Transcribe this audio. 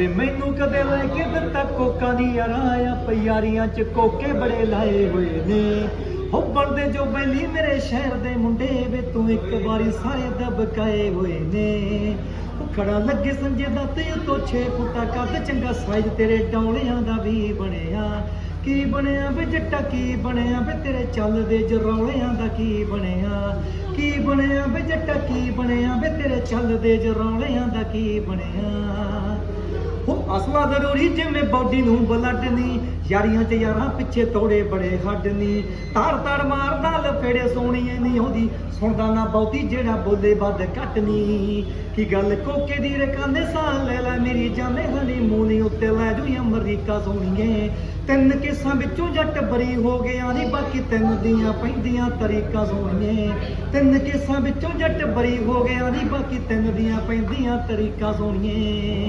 ਵੇ ਮੈਨੂੰ ਕਦੇ ਲੈ ਕੇ ਦਿੱਤਾ ਕੋਕਾ ਦੀ ਯਾਰਾਂ ਪਿਆਰੀਆਂ ਚ ਕੋਕੇ ਬੜੇ ਲਾਏ ਹੋਏ ਨੇ। ਹੋ ਬਣਦੇ ਜੋ ਬੈਲੀ ਮੇਰੇ ਸ਼ਹਿਰ ਦੇ ਮੁੰਡੇ ਵੇ, ਤੂੰ ਇੱਕ ਵਾਰੀ ਸਾਰੇ ਦਬਕਾਏ ਹੋਏ ਨੇ। ਖੜਾ ਲੱਗੇ ਸੰਜੇ ਦਾ ਤੇ ਤੋਂ 6 ਫੁੱਟਾ ਕੱਦ, ਚੰਗਾ ਸਾਈਜ਼ ਤੇਰੇ ਡੌਲਿਆਂ ਦਾ ਵੀ ਬਣਿਆ। ਕੀ ਬਣਿਆ ਵੇ ਜੱਟਾ, ਕੀ ਬਣਿਆ ਵੇ ਤੇਰੇ ਚੱਲਦੇ ਜਰੌਲਿਆਂ ਦਾ ਕੀ ਬਣਿਆ। ਕੀ ਬਣਿਆ ਵੇ ਜੱਟਾ, ਕੀ ਬਣਿਆ ਵੇ ਤੇਰੇ ਚੱਲਦੇ ਜਰੌਲਿਆਂ ਦਾ ਕੀ ਬਣਿਆ? ਉਹ ਅਸਲਾ ਜ਼ਰੂਰੀ ਜਿਵੇਂ ਬਾਡੀ ਨੂੰ ਬਲੱਡ ਨਹੀਂ ਯਾਰੀਆਂ ਤੇ ਯਾਰਾਂ ਪਿੱਛੇ ਤੋੜੇ ਬੜੇ ਹੱਡ ਨਹੀਂ ਤਾਰ ਤਾਰ ਮਾਰਦਾ ਲਫੇੜੇ ਸੋਹਣੀਏ ਨਹੀਂ ਉਹਦੀ ਸੁਣਦਾ ਨਾ ਬਹੁਤੀ ਜਿਹੜਾ ਬੋਲੇ ਵੱਧ ਘੱਟ ਨਹੀਂ ਕੀ ਗੱਲ ਕੋਕੇ ਦੀ ਰਕਾਨੇ ਸਾਹ ਲੈ ਲੈ, ਮੇਰੀ ਜਾਨੇ ਹਨੀ ਮੂਨੀ ਉੱਤੇ ਲੈ ਜੂ ਅਮਰੀਕਾ ਸੋਹਣੀਏ। ਤਿੰਨ ਕੇਸਾਂ ਵਿੱਚੋਂ ਜੱਟ ਬਰੀ ਹੋ ਗਿਆ ਨਹੀਂ ਬਾਕੀ ਤਿੰਨ ਦੀਆਂ ਪੈਂਦੀਆਂ ਤਰੀਕਾ ਸੋਹਣੀਏ। ਤਿੰਨ ਤਿੰਨ ਕੇਸਾਂ ਵਿੱਚੋਂ ਜੱਟ ਬਰੀ ਹੋ ਗਿਆ ਨਹੀਂ ਬਾਕੀ ਤਿੰਨ ਦੀਆਂ ਪੈਂਦੀਆਂ ਤਰੀਕਾ ਸੋਹਣੀਏ